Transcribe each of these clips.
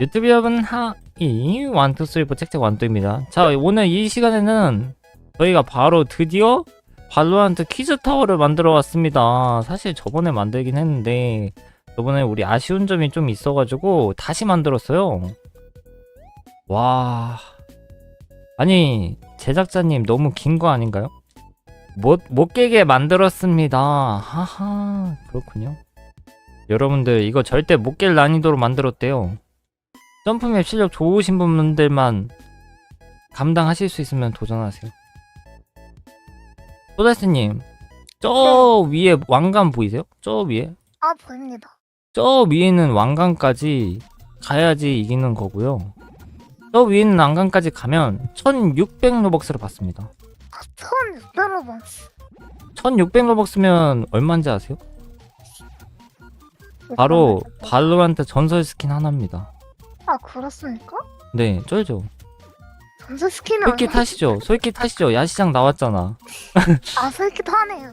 유튜브 여러분 하이 원투쓰리포 책책 완투입니다. 자 오늘 이 시간에는 저희가 바로 드디어 발로란트 퀴즈 타워를 만들어 왔습니다. 사실 저번에 만들긴 했는데 저번에 우리 아쉬운 점이 좀 있어가지고 다시 만들었어요. 와. 아니 제작자님 너무 긴 거 아닌가요? 못, 못 깨게 만들었습니다. 하하 그렇군요. 여러분들 이거 절대 못 깰 난이도로 만들었대요 점프맵 실력 좋으신 분들만 감당하실 수 있으면 도전하세요. 소다스님, 저 위에 왕관 보이세요? 저 위에? 아 보입니다. 저 위에는 왕관까지 가야지 이기는 거고요. 저 위에는 왕관까지 가면 1600 로벅스를 받습니다. 아, 1600로번. 1600 로벅스면 얼마인지 아세요? 바로 발로란트 전설 스킨 하나입니다. 아 그렇습니까? 네, 쩔죠. 전설 스킨이 솔깃 얼마? 하시죠? 솔깃 하시죠? 야시장 나왔잖아. 아 솔깃 하네요.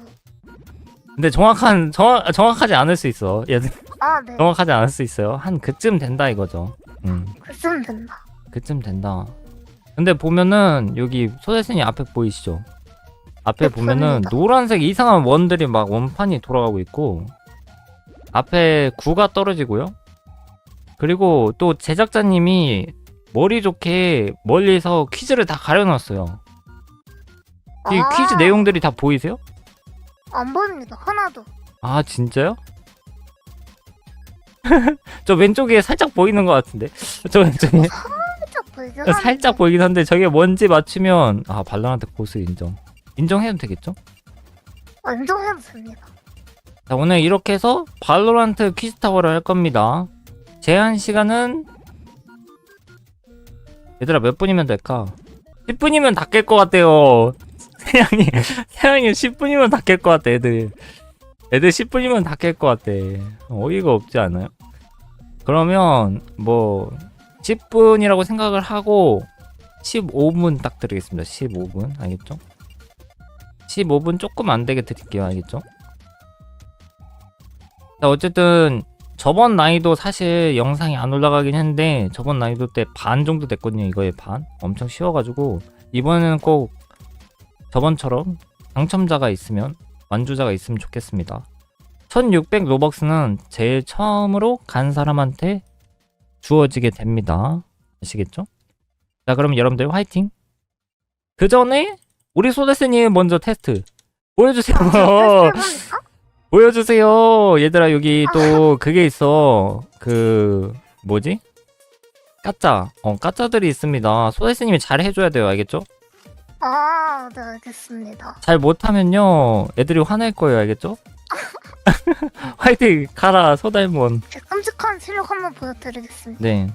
근데 정확한 정확 정확하지 않을 수 있어. 얘들 아 네. 정확하지 않을 수 있어요. 한 그쯤 된다 이거죠. 음, 그쯤 된다. 그쯤 된다. 근데 보면은 여기 소대생이 앞에 보이시죠? 앞에 네, 보면은 보입니다. 노란색 이상한 원들이 막 원판이 돌아가고 있고 앞에 구가 떨어지고요. 그리고 또 제작자님이 머리 좋게 멀리서 퀴즈를 다 가려놨어요. 이 아, 퀴즈 내용들이 다 보이세요? 안 보입니다. 하나도. 아 진짜요? 저 왼쪽에 살짝 보이는 것 같은데 저 왼쪽에 살짝 보이긴 하는데. 살짝 보이긴 한데 저게 뭔지 맞추면 아 발로란트 고수 인정 인정해도 되겠죠? 아, 인정해도 됩니다. 자 오늘 이렇게 해서 발로란트 퀴즈 타워를 할 겁니다 제한 시간은 얘들아 몇 분이면 될까? 10분이면 다 깰 것 같아요 세양이 세양이 10분이면 다 깰 것 같아 애들 애들 10분이면 다 깰 것 같아 어이가 없지 않아요? 그러면 뭐 10분이라고 생각을 하고 15분 딱 드리겠습니다 15분 알겠죠? 15분 조금 안 되게 드릴게요 알겠죠? 자 어쨌든 저번 난이도 사실 영상이 안 올라가긴 했는데 저번 난이도 때 반 정도 됐거든요 이거의 반. 엄청 쉬워가지고. 이번에는 꼭 저번처럼 당첨자가 있으면 완주자가 있으면 좋겠습니다. 1600 로벅스는 제일 처음으로 간 사람한테 주어지게 됩니다. 아시겠죠? 자 그럼 여러분들 화이팅! 그 전에 우리 소데스님 먼저 테스트 보여주세요. 해봅니까? 보여주세요. 얘들아 여기 또 그게 있어. 그 뭐지? 까짜. 어 까짜들이 있습니다. 소대스님이 잘 해줘야 돼요. 알겠죠? 아, 네 알겠습니다. 잘 못하면요 애들이 화낼 거예요. 알겠죠? 화이팅 가라 소달몬. 제 끔찍한 실력 한번 보여드리겠습니다. 네.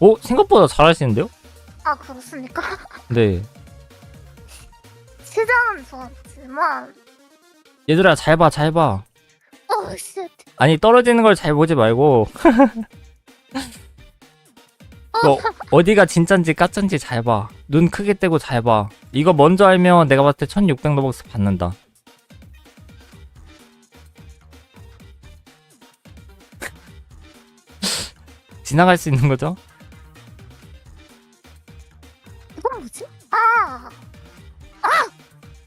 오 생각보다 잘하시는데요? 아 그렇습니까? 네. 시작은 좋았지만, 얘들아 잘 봐, 잘 봐. 어 씨. 아니 떨어지는 걸 잘 보지 말고 너 어디가 진짠지 까짠지 잘 봐. 눈 크게 떼고 잘 봐. 이거 먼저 알면 내가 봤을 때 1600 로벅스 받는다. 지나갈 수 있는 거죠?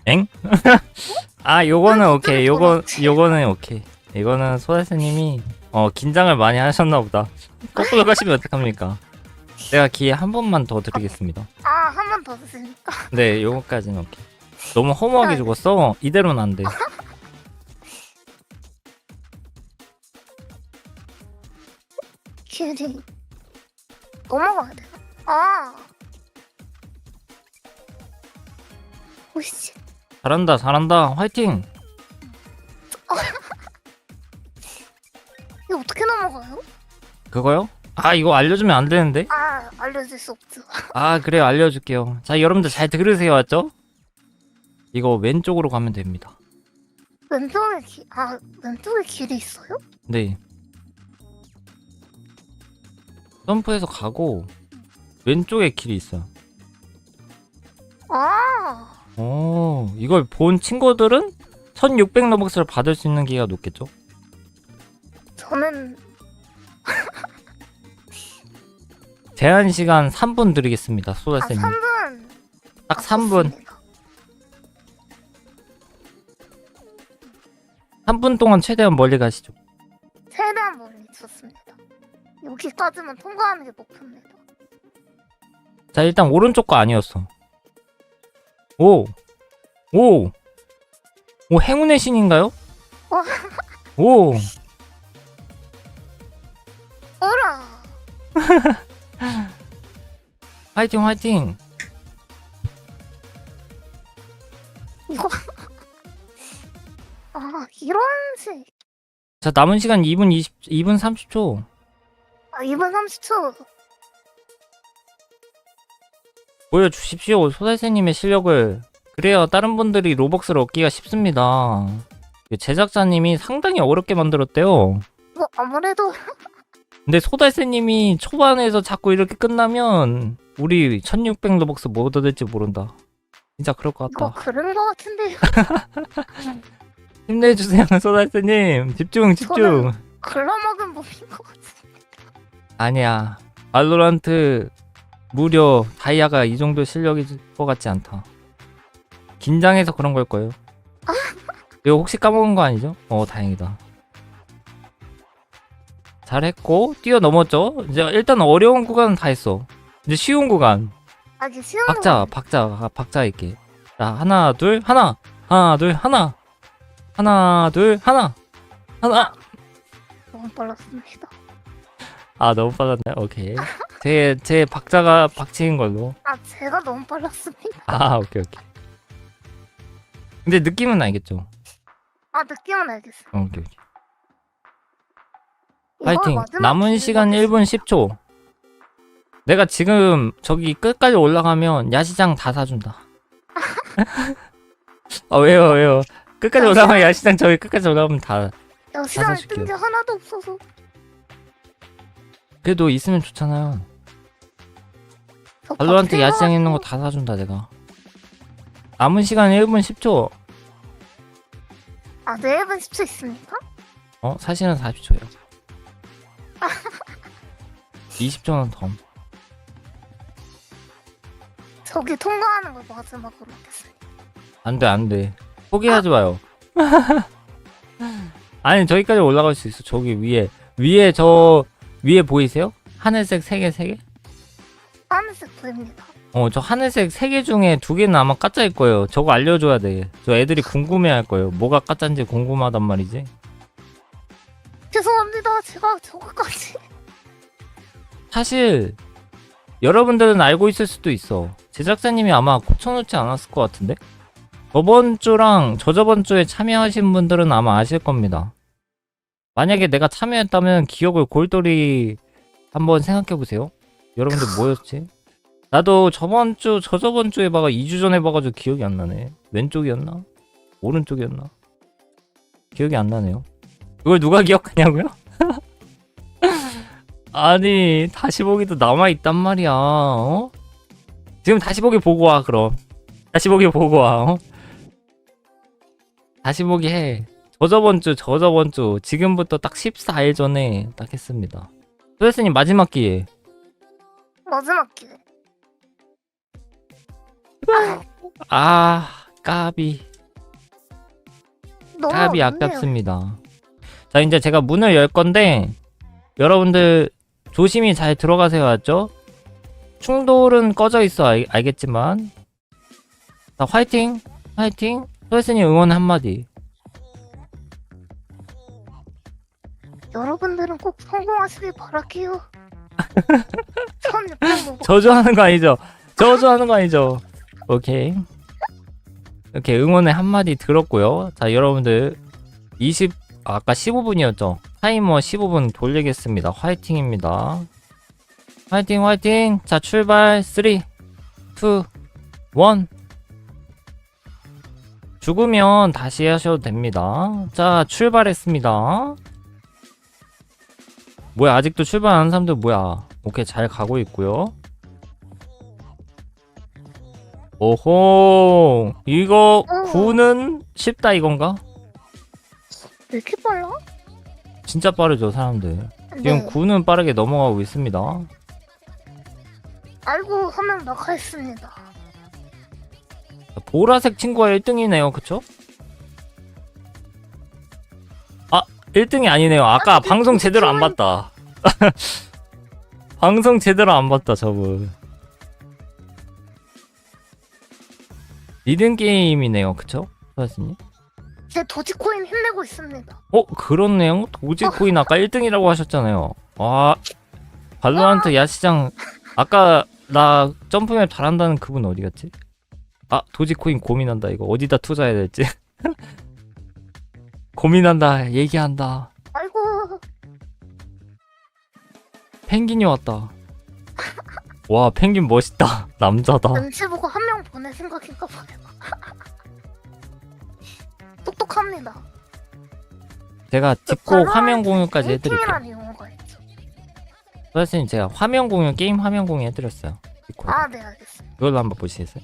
아, 요거는 아, 오케이. 요거. 요거는 오케이. 이거는 소다스님이 어 긴장을 많이 하셨나 보다. 거꾸로 가시면 어떡합니까? 내가 기회 한 번만 더 드리겠습니다. 아, 한 번더 드십니까? 네, 요거까지는 오케이. 너무 허무하게 죽었어. 이대로는 안 돼. 길이 넘어가야 돼요. 아, 오씨. 잘한다, 잘한다. 화이팅. 이거 어떻게 넘어가요? 그거요? 아, 이거 알려주면 안 되는데. 아, 알려줄 수 없죠. 아, 그래요. 알려줄게요. 자, 여러분들 잘 들으세요, 맞죠? 이거 왼쪽으로 가면 됩니다. 왼쪽에 길, 아, 왼쪽에 길이 있어요? 네. 점프해서 가고 왼쪽에 길이 있어요. 아, 오, 이걸 본 친구들은 1600 로벅스를 받을 수 있는 기회가 높겠죠? 저는 제한 시간 3분 드리겠습니다. 아, 소다쌤님. 3분. 딱 3분. 3분 동안 최대한 멀리 가시죠. 최대한 멀리 좋습니다. 여기까지만 통과하는 게 목표입니다. 자, 일단 오른쪽 거 아니었어. 오! 오! 오, 행운의 신인가요? 와. 오! 어라! 화이팅, 화이팅! 이거. 아, 이런 식. 자, 남은 시간 2분 20, 2분 30초. 아, 2분 30초. 보여주십시오. 소달새님의 실력을. 그래야 다른 분들이 로벅스를 얻기가 쉽습니다. 제작자님이 상당히 어렵게 만들었대요. 뭐, 아무래도 근데 소달새님이 초반에서 자꾸 이렇게 끝나면 우리 1600 로벅스 못 얻을지 모른다. 진짜 그럴 것 같다. 그런 거 같은데. 힘내주세요, 소달새님. 집중, 집중. 글러먹은 몸인 것 같아. 아니야. 발로란트 무려 다이아가 이 정도 실력일 것 같지 않다. 긴장해서 그런 걸 거예요. 이거 혹시 까먹은 거 아니죠? 어, 다행이다. 잘했고 뛰어넘었죠? 이제 일단 어려운 구간은 다 했어. 이제 쉬운 구간. 아, 이게 쉬운 박자, 거. 박자, 박자 있게. 자, 하나, 둘, 하나, 하나, 둘, 하나, 하나, 둘, 하나, 하나. 너무 빨랐습니다. 아, 너무 빨랐네. 오케이. 제, 제 박자가 박치인 걸로. 아, 제가 너무 빨랐습니다. 아, 오케이, 오케이. 근데 느낌은 알겠죠? 아, 느낌은 알겠어요. 어, 오케이, 오케이. 이걸 파이팅. 마지막 남은 기회가 시간 됐어요. 1분 10초. 내가 지금 저기 끝까지 올라가면 야시장 다 사준다. 아, 왜요, 왜요? 끝까지 올라가면 야시장 저기 끝까지 올라가면 다. 야, 시간이 사줄게요. 뜬게 하나도 없어서. 그래도 있으면 좋잖아요. 저 발로한테 밥 야시장 있는 거 다 사준다, 내가. 남은 시간 1분 10초. 아, 네 1분 10초 있습니까? 어? 사실은 40초예요. 20초는 덤. 저기 통과하는 걸 마지막으로 하겠습니다. 안 돼, 안 돼. 포기하지 마요. 아니, 저기까지 올라갈 수 있어. 저기 위에. 위에 저, 위에 보이세요? 하늘색 3개, 3개? 하늘색 보입니다. 어, 저 하늘색 3개 중에 2개는 아마 가짜일 거예요. 저거 알려줘야 돼. 저 애들이 궁금해 할 거예요. 뭐가 가짜인지 궁금하단 말이지. 죄송합니다. 제가 저거까지. 사실, 여러분들은 알고 있을 수도 있어. 제작자님이 아마 고쳐놓지 않았을 것 같은데? 저번 주랑 저저번 주에 참여하신 분들은 아마 아실 겁니다. 만약에 내가 참여했다면 기억을 골똘히 한번 생각해 보세요. 여러분들 뭐였지? 나도 저번 주, 저저번 주에 봐가 2주 전에 봐가지고 기억이 안 나네. 왼쪽이었나? 오른쪽이었나? 기억이 안 나네요. 이걸 누가 기억하냐고요? 아니, 다시 보기도 남아있단 말이야, 어? 지금 다시 보기 보고 와, 그럼. 다시 보기 보고 와, 어? 다시 보기 해. 저저번 주, 저저번 주, 지금부터 딱 14일 전에 딱 했습니다. 소혜스님 마지막 기회. 마지막 기회. 아, 까비. 너무 까비. 아깝습니다. 자, 이제 제가 문을 열 건데, 여러분들 조심히 잘 들어가세요, 알죠? 충돌은 꺼져 있어, 알, 알겠지만. 자, 화이팅! 화이팅! 소혜스님 응원 한마디. 여러분들은 꼭 성공하시길 바랄게요. 1600 먹어. 저주하는 거 아니죠? 저주하는 거 아니죠? 오케이. 이렇게 응원의 한마디 들었고요. 자, 여러분들 20 아, 아까 15분이었죠? 타이머 15분 돌리겠습니다. 화이팅입니다. 화이팅 화이팅. 자, 출발 3 2 1 죽으면 다시 하셔도 됩니다. 자, 출발했습니다. 뭐야, 아직도 출발 안 하는 사람들 뭐야? 오케이, 잘 가고 있고요. 오호, 이거 어. 구는 쉽다 이건가? 왜 이렇게 빨라? 진짜 빠르죠 사람들. 지금 네. 9는 빠르게 넘어가고 있습니다. 알고 화면 나가 있습니다. 보라색 친구가 1등이네요. 그쵸? 1등이 아니네요. 아까 아, 방송 제대로 안. 봤다. 방송 제대로 안 봤다 저분. 리듬 게임이네요. 그쵸? 소아씨님? 제 도지코인 힘내고 있습니다. 어 그렇네요. 도지코인 아까 1등이라고 하셨잖아요. 아 발로란트 야시장 아까 나 점프맵 잘한다는 그분 어디 갔지? 아 도지코인 고민한다 이거 어디다 투자해야 될지 고민한다 얘기한다 아이고 펭귄이 왔다 와 펭귄 멋있다 남자다 눈치 보고 한 명 보낼 생각인가 봐요. 똑똑합니다. 제가 뒷고 화면 공유까지 해드릴게요 팀이라는 용어가 있죠. 선생님 제가 화면 공유 게임 화면 공유 해드렸어요 뒷코 아, 네, 알겠습니다. 이걸로 한번 보시겠어요?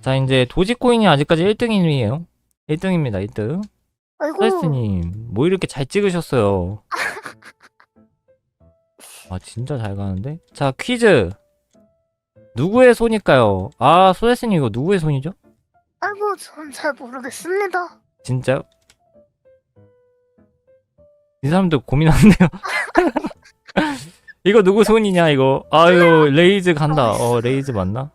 자 이제 도지코인이 아직까지 1등이에요. 1등입니다 1등. 아이고, 프레스님 뭐 이렇게 잘 찍으셨어요? 아 진짜 잘 가는데? 자 퀴즈. 누구의 손일까요? 아 소레스님 이거 누구의 손이죠? 아이고, 전 잘 모르겠습니다. 진짜? 이 사람들 고민하네요? 이거 누구 손이냐 이거? 아유 레이즈 간다. 어 레이즈 맞나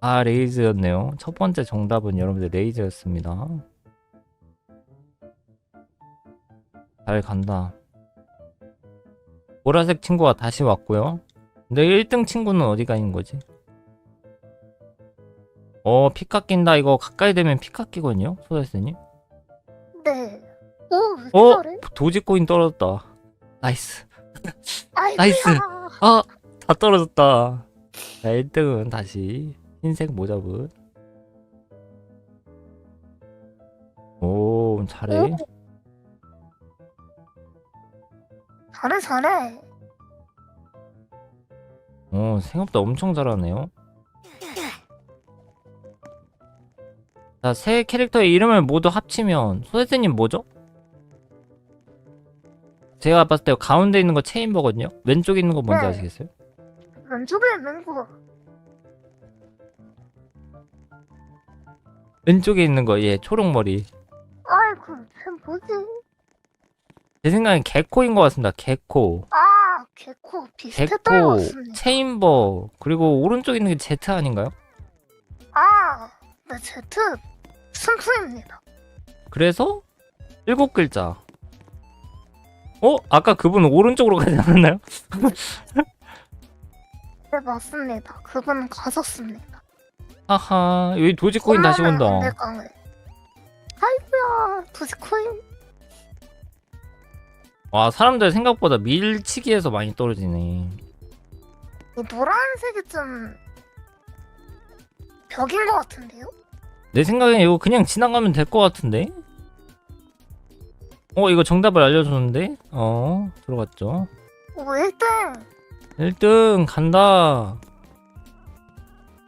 아 레이즈였네요. 첫 번째 정답은 여러분들 레이즈였습니다. 잘 간다. 보라색 친구가 다시 왔고요. 근데 1등 친구는 어디가 있는 거지? 어피 깎인다. 이거 가까이 되면 피 깎이거든요 소다스님? 네. 오, 어? 도지코인 떨어졌다. 나이스. 아이고야. 나이스. 아, 다 떨어졌다. 자, 1등은 다시 흰색 모자분. 오, 잘해. 오. 잘해, 잘해. 어, 생각보다 엄청 잘하네요. 자, 세 캐릭터의 이름을 모두 합치면 소세지님 뭐죠? 제가 봤을 때 가운데 있는 거 체인버거든요. 왼쪽에 있는 거 뭔지 네. 아시겠어요? 왼쪽에 있는 거. 왼쪽에 있는 거, 예, 초록 머리. 아이고, 쟤 뭐지? 제 생각엔 개코인 것 같습니다. 개코. 아, 개코 것 개코, 같습니다. 체인버, 그리고 오른쪽에 있는 게 제트 아닌가요? 아, 네, 제트 순프입니다. 그래서 일곱 글자. 어? 아까 그분 오른쪽으로 가지 않았나요? 네, 맞습니다. 그분은 가셨습니다. 하하, 여기 도지코인 다시 온다. 아이고야, 도지코인. 와, 사람들 생각보다 밀치기에서 많이 떨어지네. 이 노란색이 좀 벽인 것 같은데요? 내 생각엔 이거 그냥 지나가면 될 것 같은데? 어, 이거 정답을 알려줬는데? 어, 들어갔죠. 오, 1등. 1등 간다.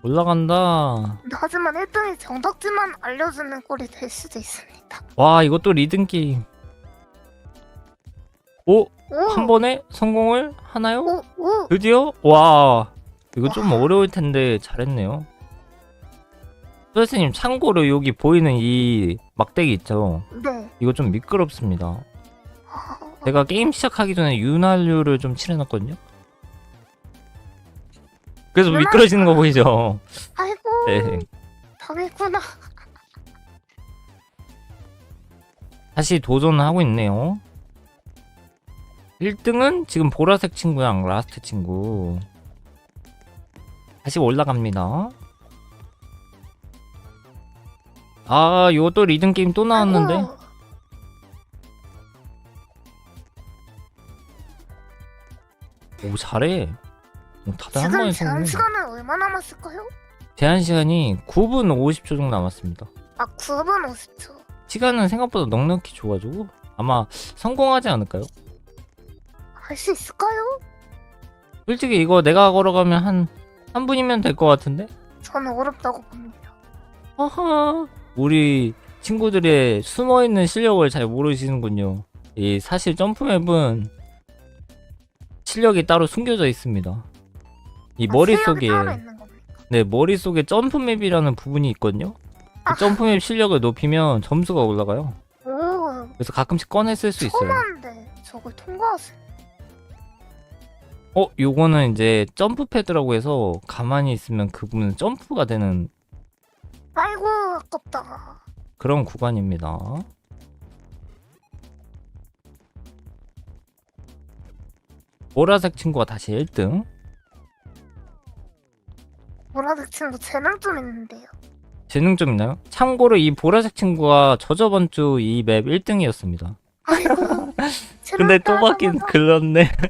올라간다. 하지만 1등이 정답지만 알려주는 꼴이 될 수도 있습니다. 와, 이것도 리듬 게임. 오, 오, 한 번에 성공을 하나요? 오, 오. 드디어? 와 이거 좀 어려울 텐데 잘했네요 선생님 참고로 여기 보이는 이 막대기 있죠 네. 이거 좀 미끄럽습니다 아, 제가 게임 시작하기 전에 윤활유를 좀 칠해놨거든요 그래서? 미끄러지는 거 보이죠 아이고, 네. 당했구나. 다시 도전하고 있네요 1등은 지금 보라색 친구랑 라스트 친구 다시 올라갑니다 아 이것도 리듬 게임 또 나왔는데 아이고, 오 잘해 오, 다들 한 지금 번에 제한 성공 시간은 얼마 남았을까요? 제한 시간이 9분 50초 정도 남았습니다 아, 9분 50초. 시간은 생각보다 넉넉히 줘가지고 아마 성공하지 않을까요? 할 수 있을까요? 솔직히 이거 내가 걸어가면 한 3분이면 될 것 같은데? 저는 어렵다고 봅니다. 하하 우리 친구들의 숨어 있는 실력을 잘 모르시는군요. 이 사실 점프맵은 실력이 따로 숨겨져 있습니다. 이 아, 머릿속에 따로 있는? 네, 머릿속에 점프맵이라는 부분이 있거든요. 그 아. 점프맵 실력을 높이면 점수가 올라가요. 오, 그래서 가끔씩 꺼내 쓸 수 있어요. 저걸 통과하세요. 어, 요거는 이제 점프 패드라고 해서 가만히 있으면 그 부분은 점프가 되는 아이고 아깝다. 그런 구간입니다. 보라색 친구가 다시 1등. 보라색 친구 재능 좀 있는데요. 재능 좀 있나요? 참고로 이 보라색 친구가 저저번 주 이 맵 1등이었습니다. 아이고. 근데 또 바뀐 글렀네.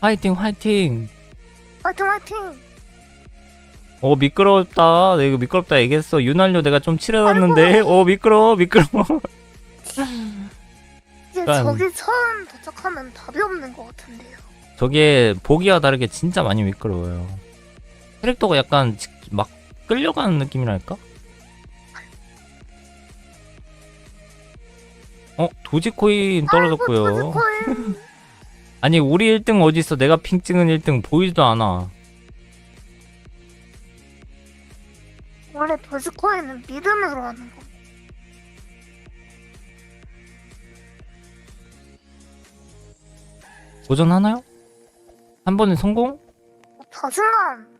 화이팅 화이팅. 화이팅 화이팅. 어 미끄럽다. 내가 이거 미끄럽다 얘기했어. 윤활유 내가 좀 칠해놨는데. 어 미끄러워. 이제 약간- 저기 처음 도착하면 답이 없는 것 같은데요. 저게 보기와 다르게 진짜 많이 미끄러워요. 캐릭터가 약간 지- 막 끌려가는 느낌이랄까? 어 도지코인 떨어졌고요. 도지코인. 아니 우리 1등 어디 있어? 내가 핑 찍은 1등 보이지도 않아. 원래 도지코인은 믿음으로 하는 거. 도전하나요? 한 번에 성공? 자신감.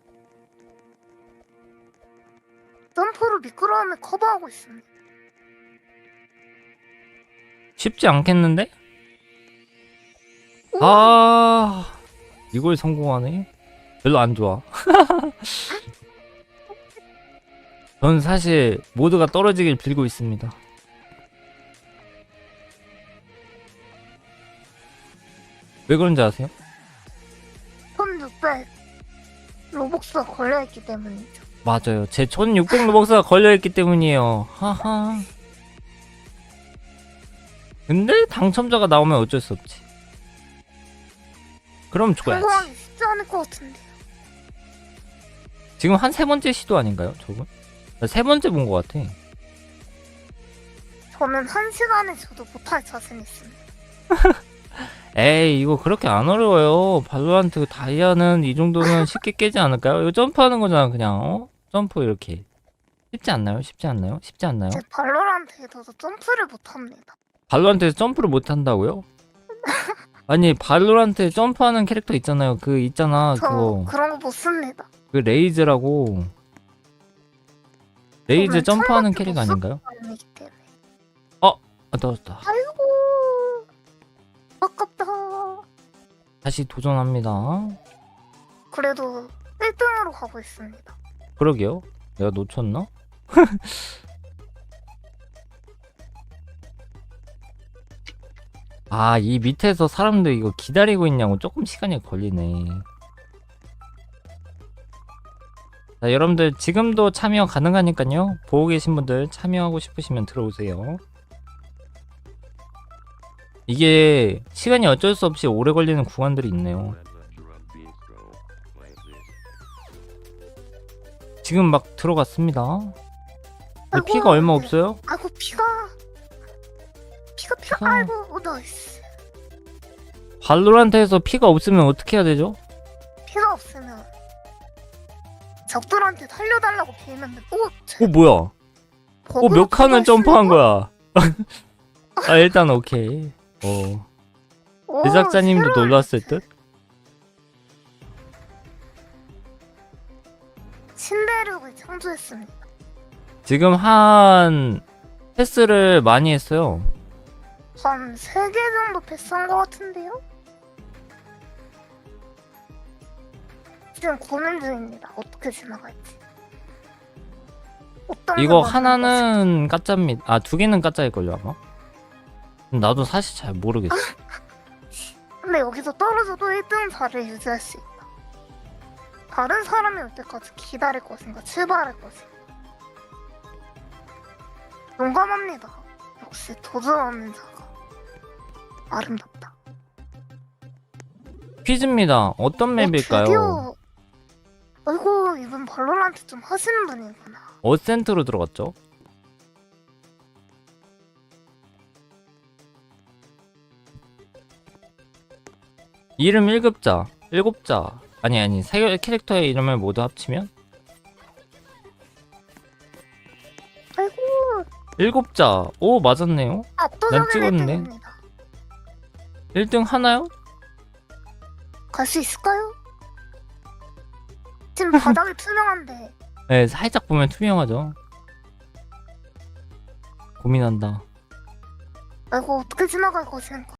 점프로 미끄러움을 커버하고 있습니다. 쉽지 않겠는데? 오, 아 이걸 성공하네. 별로 안 좋아. 전 사실 모두가 떨어지길 빌고 있습니다. 왜 그런지 아세요? 1600 로복스가 걸려있기 때문이죠. 맞아요. 제 1600 로벅스가 걸려있기 때문이에요. 하하. 근데 당첨자가 나오면 어쩔 수 없지. 그럼 줘야지. 성공하기 쉽지 않을 것 같은데요. 지금 한 세 번째 시도 아닌가요, 저분? 나세 번째 본 것 같아. 저는 한 시간에 저도 못할 자신 있습니다. 에이, 이거 그렇게 안 어려워요. 발로란트 다이아는 이 정도면 쉽게 깨지 않을까요? 이거 점프하는 거잖아, 그냥, 어? 점프 이렇게. 쉽지 않나요? 쉽지 않나요? 쉽지 않나요? 제 발로란트에서도 점프를 못합니다. 발로란트에서 점프를 못 한다고요? 아니, 발로란트에 점프하는 캐릭터 있잖아요. 그, 있잖아, 저 그거. 그런 거 못 씁니다. 그 레이즈라고. 레이즈 점프하는 철밖에 캐릭 못 아닌가요? 아니기 때문에. 아, 떨어졌다. 아이고 다시 도전합니다. 그래도 1등으로 가고 있습니다. 그러게요. 내가 놓쳤나? 아, 이 밑에서 사람들 이거 기다리고 있냐고 조금 시간이 걸리네. 자, 여러분들 지금도 참여 가능하니까요. 보고 계신 분들 참여하고 싶으시면 들어오세요. 이게 시간이 어쩔 수 없이 오래 걸리는 구간들이 있네요. 지금 막 들어갔습니다. 아이고, 피가 얼마 네. 없어요? 아이고 피가 피가 피가 피가- 아이고 오, 나이스. 발로란트에서 피가 없으면 어떻게 해야 되죠? 피가 없으면 적들한테 살려달라고 빌면 돼. 오, 제어 뭐야? 어 버그로 몇 칸을 점프한? 거야? 아 일단 오케이. 어 오, 제작자님도 새로운 놀랐을 듯. 신대륙을 창조했습니다. 지금 한 패스를 많이 했어요. 한 3개 정도 패스한 것 같은데요? 지금 고민 중입니다. 어떻게 지나갈지. 어떤 이거 하나는 까짜입니다. 아 두 개는 까짜일 걸요 아마. 나도 사실 잘 모르겠어. 근데 여기서 떨어져도 1등 자리를 유지할 수 있다. 다른 사람이 올 때까지 기다릴 것인가 출발할 것인가. 용감합니다. 역시 도전 없는 자가 아름답다. 퀴즈입니다. 어떤 어, 맵일까요? 드디어 아이고 이분 발로란트 좀 하시는 분이구나. 어센트로 들어갔죠? 이름 1급자, 7자. 아니 아니 세 캐릭터의 이름을 모두 합치면 아이고 7자. 오 맞았네요. 압도적인 찍었네. 1등입니다. 1등 하나요? 갈수 있을까요? 지금 바닥이 투명한데 네 살짝 보면 투명하죠. 고민한다. 아이고 어떻게 지나갈 것인가.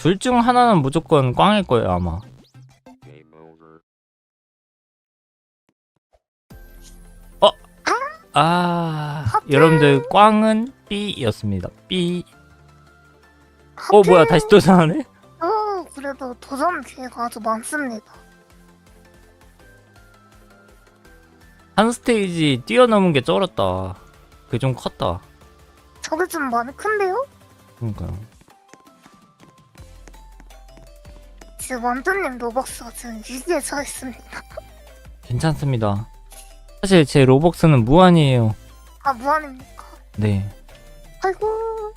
둘 중 하나는 무조건 꽝일 거예요 아마. 어? 아. 여러분들 꽝은 B였습니다. B. 어 뭐야 다시 도전하네? 어 그래도 도전 기회가 아주 많습니다. 한 스테이지 뛰어넘은 게 쩔었다. 그게 좀 컸다. 저게 좀 많이 큰데요? 그러니까요. 완전님 로벅스가 지금 위기에 처해 있습니다. 괜찮습니다. 사실 제 로벅스는 무한이에요. 아 무한입니까? 네. 아이고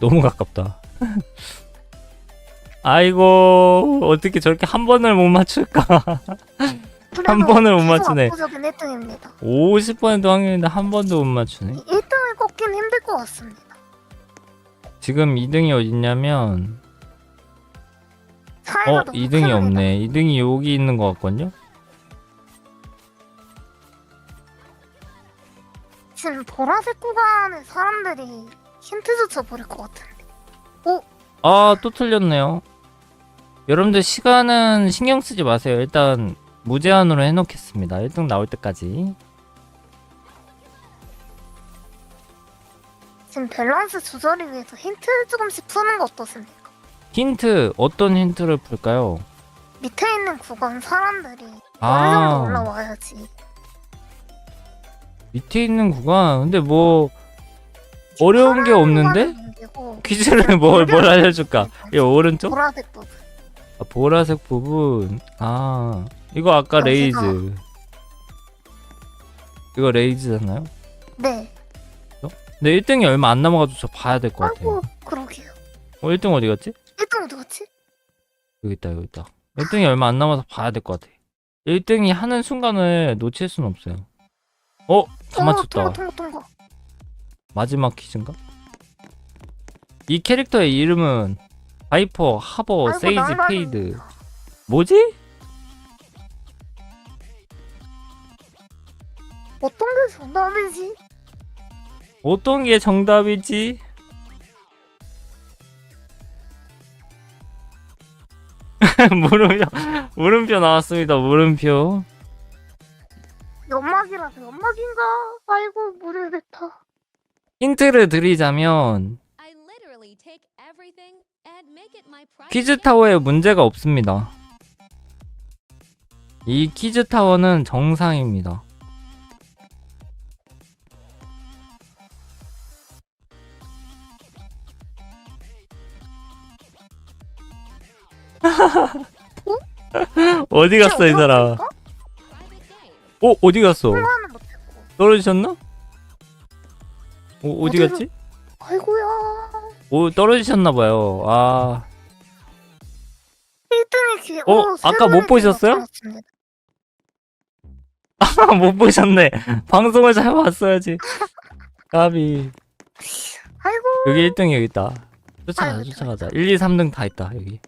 너무 가깝다. 아이고 어떻게 저렇게 한 번을 못 맞출까? 한 번을 못 맞추네. 압도적인 1등입니다. 50% 확률인데 한 번도 못 맞추네. 1등을 꺾긴 힘들 것 같습니다. 지금 2등이 어딨냐면 어 너무 2등이 큽니다. 없네. 2등이 여기 있는 것 같거든요. 지금 보라색 구간에 사람들이 힌트조차 버릴 것 같은데. 아또 틀렸네요. 여러분들 시간은 신경 쓰지 마세요. 일단 무제한으로 해놓겠습니다. 1등 나올 때까지. 지금 밸런스 조절을 위해서 힌트 조금씩 푸는 거 어떻습니까? 힌트 어떤 힌트를 풀까요? 밑에 있는 구간 사람들이 어느 정도 아 올라와야지. 밑에 있는 구간 근데 뭐 어려운 게 없는데 이기고 퀴즈를 뭘, 뭘 알려줄까? 이 오른쪽 보라색 부분. 아, 보라색 부분 아 이거 아까 여기가- 레이즈 이거 레이즈잖아요? 네. 근데 1등이 얼마 안 남아가지고 저 봐야 될 것 같아요. 아이고 그러게요. 어 1등 어디 갔지? 1등 어디 갔지? 여기 있다 여기 있다 1등이 얼마 안 남아서 봐야 될 것 같아 1등이 하는 순간을 놓칠 순 없어요 어? 다 어, 맞췄다 통과 통과 통과. 마지막 퀴즈인가? 이 캐릭터의 이름은 바이퍼, 하버, 아이고, 세이지. 페이드 뭐지? 어떤 게 정답이지? 어떤 게 정답이지? 물음표 물음표 나왔습니다 물음표 연막이라서 연막인가? 아이고 모르겠다. 힌트를 드리자면 퀴즈 타워에 문제가 없습니다. 이 퀴즈 타워는 정상입니다. 어디 갔어 이 사람? 어 어디 갔어? 못했고. 떨어지셨나? 어, 어디 어디로- 갔지? 아이고야. 오 떨어지셨나 봐요. 아 1등이 기회. 어, 오, 세 아까 못 보셨어요? 못 보셨네. 방송을 잘 봤어야지. 까비. 아이고. 여기 1등이 여기 있다. 쫓아가자, 아이고, 쫓아가자. 1, 2, 3등 다 있다, 여기.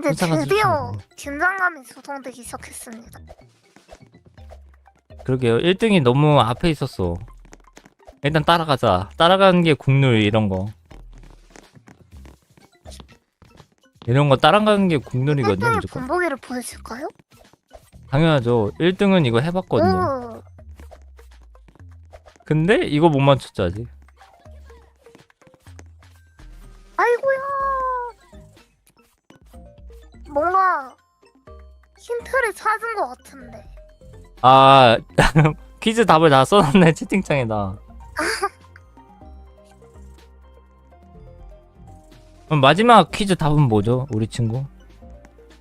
쫓아가자, 드디어. 긴장감이 조성되기 시작했습니다. 그러게요. 1등이 너무 앞에 있었어. 일단 따라가자. 따라가는 게 국룰, 이런 거. 이런 거 따라가는 게 국룰이거든요, 1등이 무조건. 분보기를 보여줄까요? 당연하죠. 1등은 이거 해봤거든요. 오. 근데 이거 못 맞췄죠, 아직. 아이고야. 뭔가 힌트를 찾은 것 같은데. 아, 퀴즈 답을 다 써놨네, 채팅창에다. 그럼 마지막 퀴즈 답은 뭐죠, 우리 친구?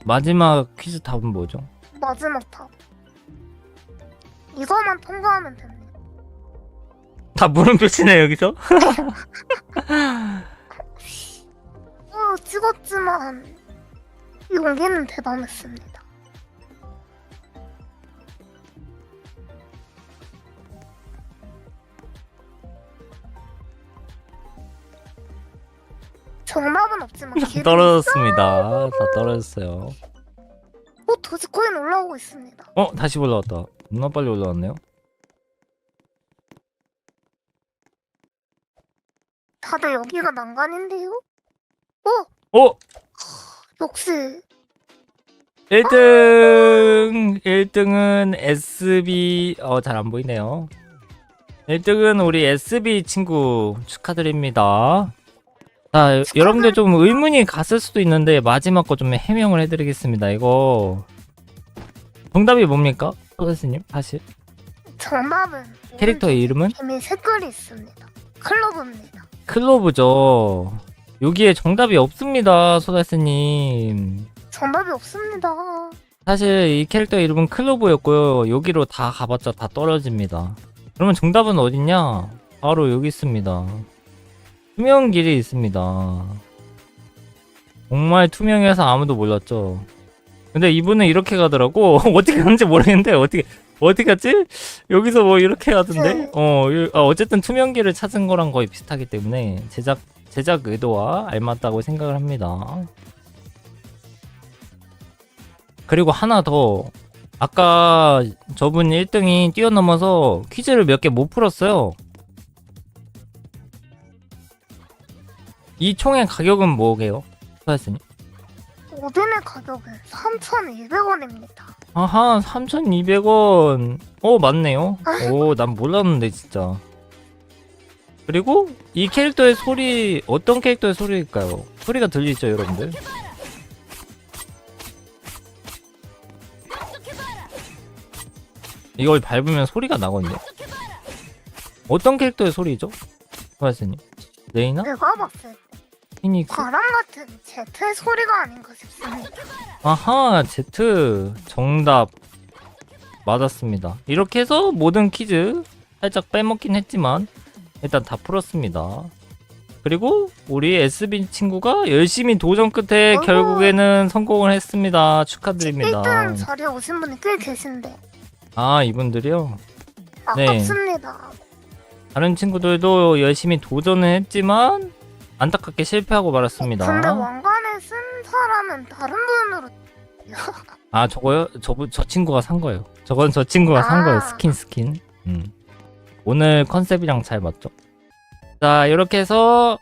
마지막 퀴즈 답은 뭐죠? 마지막 탑. 이거만 통과하면 됩니다. 다 물음표치네 여기서. 어, 찍었지만 용기는 대단했습니다. 정답은 없지만 길은 떨어졌습니다. 다 떨어졌어요. 있어. 어, 도지코인 올라오고 있습니다. 어 다시 올라왔다. 겁나 빨리 올라왔네요. 다들 여기가 난간인데요? 어 역시 1등 1등은 SB 어 잘 안 보이네요. 1등은 우리 SB 친구 축하드립니다. 자 여러분들 좀 의문이 갔을 수도 있는데 마지막 거 좀 해명을 해드리겠습니다. 이거 정답이 뭡니까, 선생님? 사실 정답은 캐릭터의 이름은 이미 색깔이 있습니다. 클로브입니다. 클로브죠. 여기에 정답이 없습니다, 소다스님. 정답이 없습니다. 사실 이 캐릭터 이름은 클로브였고요. 여기로 다 가봤자 다 떨어집니다. 그러면 정답은 어딨냐? 바로 여기 있습니다. 투명 길이 있습니다. 정말 투명해서 아무도 몰랐죠. 근데 이분은 이렇게 가더라고. 어떻게 갔는지 모르겠는데 어떻게 어떻게 갔지? 여기서 뭐 이렇게 가던데. 어, 요- 아, 어쨌든 투명길을 찾은 거랑 거의 비슷하기 때문에 제작 제작 의도와 알맞다고 생각을 합니다. 그리고 하나 더 아까 저분 1등이 뛰어넘어서 퀴즈를 몇 개 못 풀었어요. 이 총의 가격은 뭐게요? 소야스님? 오딘의 가격은 3,200원입니다. 아하 3,200원 어 맞네요 오 난 몰랐는데 진짜 그리고 이 캐릭터의 소리 어떤 캐릭터의 소리일까요? 소리가 들리죠 여러분들? 이걸 밟으면 소리가 나거든요 어떤 캐릭터의 소리죠? 소야스님 레이나? 내가 봤을 때 피닉스? 바람 같은 제트의 소리가 아닌가 싶습니다. 아하, Z 정답 맞았습니다. 이렇게 해서 모든 퀴즈 살짝 빼먹긴 했지만 일단 다 풀었습니다. 그리고 우리 SB 친구가 열심히 도전 끝에 어허. 결국에는 성공을 했습니다. 축하드립니다. 1등 자리에 오신 분이 꽤 계신데 아, 이분들이요? 네. 아깝습니다. 다른 친구들도 열심히 도전을 했지만 안타깝게 실패하고 말았습니다. 근데 왕관을 쓴 사람은 다른 분으로 아 저거요? 저, 저 친구가 산 거예요. 저건 저 친구가 산 아. 거예요. 스킨 스킨. 음. 오늘 컨셉이랑 잘 맞죠? 자 이렇게 해서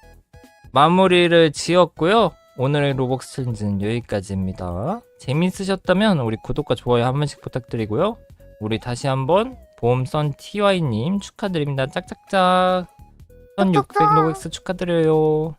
마무리를 지었고요. 오늘의 로벅스 챌린지는 여기까지입니다. 재밌으셨다면 우리 구독과 좋아요 한 번씩 부탁드리고요. 우리 다시 한번 보험선 TY님 축하드립니다. 짝짝짝. 1600 로벅스 축하드려요.